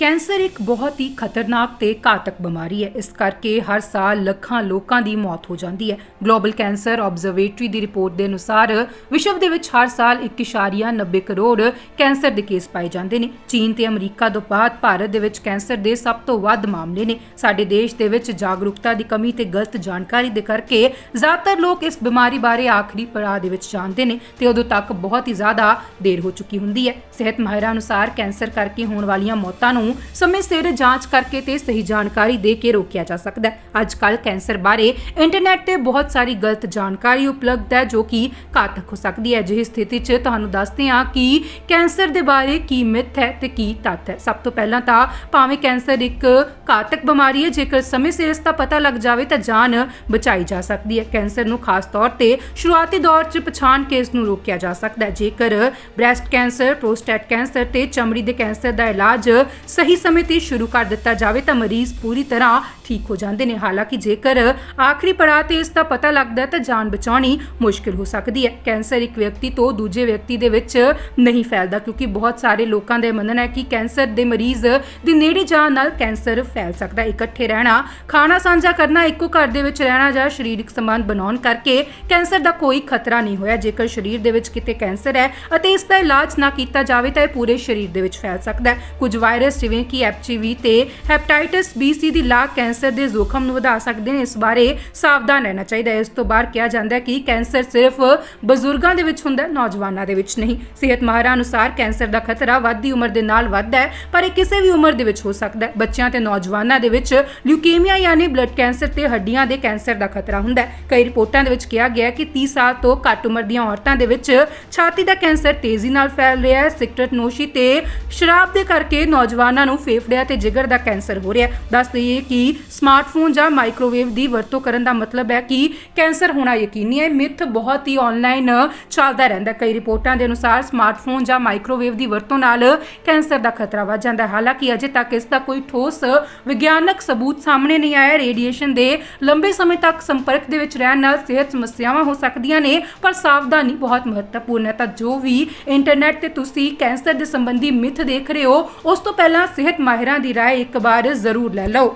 Cancer ਇੱਕ ਬਹੁਤ ਹੀ ਖਤਰਨਾਕ ਤੇ ਘਾਤਕ ਬਿਮਾਰੀ ਹੈ। ਇਸ ਕਰਕੇ ਹਰ ਸਾਲ ਲੱਖਾਂ ਲੋਕਾਂ ਦੀ ਮੌਤ ਹੋ ਜਾਂਦੀ ਹੈ। ਗਲੋਬਲ ਕੈਂਸਰ ਆਬਜ਼ਰਵੇਟਰੀ ਦੀ ਰਿਪੋਰਟ ਦੇ ਅਨੁਸਾਰ ਵਿਸ਼ਵ ਦੇ ਵਿੱਚ ਹਰ ਸਾਲ 1.90 ਕਰੋੜ ਕੈਂਸਰ ਦੇ ਕੇਸ ਪਾਏ ਜਾਂਦੇ ਨੇ। ਚੀਨ ਤੇ ਅਮਰੀਕਾ ਤੋਂ ਬਾਅਦ ਭਾਰਤ ਦੇ ਵਿੱਚ ਕੈਂਸਰ ਦੇ ਸਭ ਤੋਂ ਵੱਧ ਮਾਮਲੇ ਨੇ। ਸਾਡੇ ਦੇਸ਼ ਦੇ ਵਿੱਚ ਜਾਗਰੂਕਤਾ ਦੀ ਕਮੀ ਤੇ ਗਲਤ ਜਾਣਕਾਰੀ ਦੇ ਕਰਕੇ ਜ਼ਿਆਦਾਤਰ ਲੋਕ ਇਸ ਬਿਮਾਰੀ ਬਾਰੇ ਆਖਰੀ ਪੜਾਅ ਦੇ ਵਿੱਚ ਜਾਣਦੇ ਨੇ ਤੇ ਉਦੋਂ ਤੱਕ ਬਹੁਤ ਹੀ ਜ਼ਿਆਦਾ ਦੇਰ ਹੋ ਚੁੱਕੀ ਹੁੰਦੀ ਹੈ। ਸਿਹਤ ਮਾਹਿਰਾਂ ਅਨੁਸਾਰ ਕੈਂਸਰ ਕਰਕੇ ਹੋਣ ਵਾਲੀਆਂ ਮੌਤਾਂ ਨੂੰ ਸਮੇਂ ਸਿਰ ਜਾਂਚ ਕਰਕੇ ਤੇ ਸਹੀ ਜਾਣਕਾਰੀ ਦੇ ਕੇ ਰੋਕਿਆ ਜਾ ਸਕਦਾ ਹੈ। ਅੱਜ ਕੱਲ ਕੈਂਸਰ ਬਾਰੇ ਇੰਟਰਨੈਟ ਤੇ ਬਹੁਤ ਸਾਰੀ ਗਲਤ ਜਾਣਕਾਰੀ ਉਪਲਬਧ ਹੈ ਜੋ ਕਿ ਘਾਤਕ ਹੋ ਸਕਦੀ ਹੈ। ਅਜਿਹੀ ਸਥਿਤੀ 'ਚ ਤੁਹਾਨੂੰ ਦੱਸਦੇ ਹਾਂ ਕਿ ਕੈਂਸਰ ਦੇ ਬਾਰੇ ਕੀ ਮਿੱਥ ਹੈ ਤੇ ਕੀ ਤੱਥ ਹੈ। ਸਭ ਤੋਂ ਪਹਿਲਾਂ ਤਾਂ ਭਾਵੇਂ ਕੈਂਸਰ ਇੱਕ ਘਾਤਕ ਬਿਮਾਰੀ ਹੈ, ਜੇਕਰ ਸਮੇਂ ਸਿਰ ਇਸ ਦਾ ਪਤਾ ਲੱਗ ਜਾਵੇ ਤਾਂ ਜਾਨ ਬਚਾਈ ਜਾ ਸਕਦੀ ਹੈ। ਕੈਂਸਰ ਨੂੰ ਖਾਸ ਤੌਰ ਤੇ ਸ਼ੁਰੂਆਤੀ ਦੌਰ 'ਚ ਪਛਾਣ ਕੇ ਇਸ ਨੂੰ ਰੋਕਿਆ ਜਾ ਸਕਦਾ ਹੈ। ਜੇਕਰ ਬ੍ਰੈਸਟ ਕੈਂਸਰ, ਪ੍ਰੋਸਟੇਟ ਕੈਂਸਰ ਤੇ ਚਮੜੀ ਦੇ ਕੈਂਸਰ ਦਾ ਇਲਾਜ ਸਹੀ ਸਮੇਂ ਤੇ ਸ਼ੁਰੂ ਕਰ ਦਿੱਤਾ ਜਾਵੇ ਤਾਂ ਮਰੀਜ਼ ਪੂਰੀ ਤਰ੍ਹਾਂ ਠੀਕ ਹੋ ਜਾਂਦੇ ਨੇ। ਹਾਲਾਂਕਿ ਜੇਕਰ ਆਖਰੀ ਪੜਾਅ ਤੇ ਇਸ ਦਾ ਪਤਾ ਲੱਗਦਾ ਤਾਂ ਜਾਨ ਬਚਾਉਣੀ ਮੁਸ਼ਕਿਲ ਹੋ ਸਕਦੀ ਹੈ। ਕੈਂਸਰ ਇੱਕ ਵਿਅਕਤੀ ਤੋਂ ਦੂਜੇ ਵਿਅਕਤੀ ਦੇ ਵਿੱਚ ਨਹੀਂ ਫੈਲਦਾ ਕਿਉਂਕਿ ਬਹੁਤ ਸਾਰੇ ਲੋਕਾਂ ਦਾ ਮੰਨਣਾ ਹੈ ਕਿ ਕੈਂਸਰ ਦੇ ਮਰੀਜ਼ ਦੇ ਨੇੜੇ ਜਾਣ ਨਾਲ ਕੈਂਸਰ ਫੈਲ ਸਕਦਾ ਇਕੱਠੇ ਰਹਿਣਾ, ਖਾਣਾ ਸਾਂਝਾ ਕਰਨਾ, ਇੱਕੋ ਘਰ ਦੇ ਵਿੱਚ ਰਹਿਣਾ ਜਾਂ ਸਰੀਰਕ ਸੰਬੰਧ ਬਣਾਉਣ ਕਰਕੇ ਕੈਂਸਰ ਦਾ ਕੋਈ ਖਤਰਾ ਨਹੀਂ ਹੋਇਆ। ਜੇਕਰ ਸਰੀਰ ਦੇ ਵਿੱਚ ਕਿਤੇ ਕੈਂਸਰ ਹੈ ਅਤੇ ਇਸ ਦਾ ਇਲਾਜ ਨਾ ਕੀਤਾ ਜਾਵੇ ਤਾਂ ਇਹ ਪੂਰੇ ਸਰੀਰ ਦੇ ਵਿੱਚ ਫੈਲ ਸਕਦਾ ਹੈ। ਕੁਝ ਵਾਇਰਸ ਜਿਵੇਂ ਕਿ ਐਚਆਈਵੀ ਤੇ ਹੈਪੇਟਾਈਟਸ ਬੀ ਸੀ ਦੀ ਲਾ ਕੈਂਸਰ ਦੇ ਜ਼ੋਖਮ ਨੂੰ ਵਧਾ ਸਕਦੇ ਨੇ, ਇਸ ਬਾਰੇ ਸਾਵਧਾਨ ਰਹਿਣਾ ਚਾਹੀਦਾ ਹੈ। ਇਸ ਤੋਂ ਬਾਅਦ ਕਿਹਾ ਜਾਂਦਾ ਹੈ ਕਿ ਕੈਂਸਰ ਸਿਰਫ ਬਜ਼ੁਰਗਾਂ ਦੇ ਵਿੱਚ ਹੁੰਦਾ ਹੈ, ਨੌਜਵਾਨਾਂ ਦੇ ਵਿੱਚ ਨਹੀਂ। ਸਿਹਤ ਮਾਹਰਾਂ ਅਨੁਸਾਰ ਕੈਂਸਰ ਦਾ ਖਤਰਾ ਵੱਧਦੀ ਉਮਰ ਦੇ ਨਾਲ ਵੱਧਦਾ ਹੈ, ਪਰ ਇਹ ਕਿਸੇ ਵੀ ਉਮਰ ਦੇ ਵਿੱਚ ਹੋ ਸਕਦਾ ਹੈ। ਬੱਚਿਆਂ ਤੇ ਨੌਜਵਾਨਾਂ ਦੇ ਵਿੱਚ ਲਿਊਕੇਮੀਆ ਯਾਨੀ ਬਲੱਡ ਕੈਂਸਰ ਤੇ ਹੱਡੀਆਂ ਦੇ ਕੈਂਸਰ ਦਾ ਖਤਰਾ ਹੁੰਦਾ ਹੈ। ਕਈ ਰਿਪੋਰਟਾਂ ਦੇ ਵਿੱਚ ਕਿਹਾ ਗਿਆ ਹੈ ਕਿ 30 ਸਾਲ ਤੋਂ ਘੱਟ ਉਮਰ ਦੀਆਂ ਔਰਤਾਂ ਦੇ ਵਿੱਚ ਛਾਤੀ ਦਾ ਕੈਂਸਰ ਤੇਜ਼ੀ ਨਾਲ ਫੈਲ ਰਿਹਾ ਹੈ। ਸਿਗਰਟ ਨੋਸ਼ੀ ਤੇ ਸ਼ਰਾਬ ਦੇ ਕਰਕੇ ਨੌਜਵਾਨ ਨੂੰ ਫੇਫੜਿਆਂ ਤੇ ਜਿਗਰ ਦਾ ਕੈਂਸਰ ਹੋ ਰਿਹਾ ਦੱਸ ਦਈਏ ਕਿ ਸਮਾਰਟਫੋਨ ਜਾਂ ਮਾਈਕ੍ਰੋਵੇਵ ਦੀ ਵਰਤੋਂ ਕਰਨ ਦਾ ਮਤਲਬ ਹੈ ਕਿ ਕੈਂਸਰ ਹੋਣਾ ਯਕੀਨੀ ਹੈ। ਮਿੱਥ ਬਹੁਤ ਹੀ ਆਨਲਾਈਨ ਚੱਲਦਾ ਰਹਿੰਦਾ ਕਈ ਰਿਪੋਰਟਾਂ ਦੇ ਅਨੁਸਾਰ ਸਮਾਰਟਫੋਨ ਜਾਂ ਮਾਈਕ੍ਰੋਵੇਵ ਦੀ ਵਰਤੋਂ ਨਾਲ ਕੈਂਸਰ ਦਾ ਖਤਰਾ ਵੱਧ ਜਾਂਦਾ ਹੈ। ਹਾਲਾਂਕਿ ਅਜੇ ਤੱਕ ਇਸ ਦਾ ਕੋਈ ਠੋਸ ਵਿਗਿਆਨਕ ਸਬੂਤ ਸਾਹਮਣੇ ਨਹੀਂ ਆਇਆ। ਰੇਡੀਏਸ਼ਨ ਦੇ ਲੰਬੇ ਸਮੇਂ ਤੱਕ ਸੰਪਰਕ ਦੇ ਵਿੱਚ ਰਹਿਣ ਨਾਲ ਸਿਹਤ ਸਮੱਸਿਆਵਾਂ ਹੋ ਸਕਦੀਆਂ ਨੇ, ਪਰ ਸਾਵਧਾਨੀ ਬਹੁਤ ਮਹੱਤਵਪੂਰਨ ਹੈ। ਤਾਂ ਜੋ ਵੀ ਇੰਟਰਨੈਟ ਤੇ ਤੁਸੀਂ ਕੈਂਸਰ ਦੇ ਸੰਬੰਧੀ ਮਿੱਥ ਦੇਖ ਰਹੇ ਹੋ, ਉਸ ਤੋਂ ਪਹਿਲਾਂ ਸਿਹਤ ਮਾਹਿਰਾਂ ਦੀ رائے ਇੱਕ ਵਾਰ ਜ਼ਰੂਰ ਲੈ ਲਓ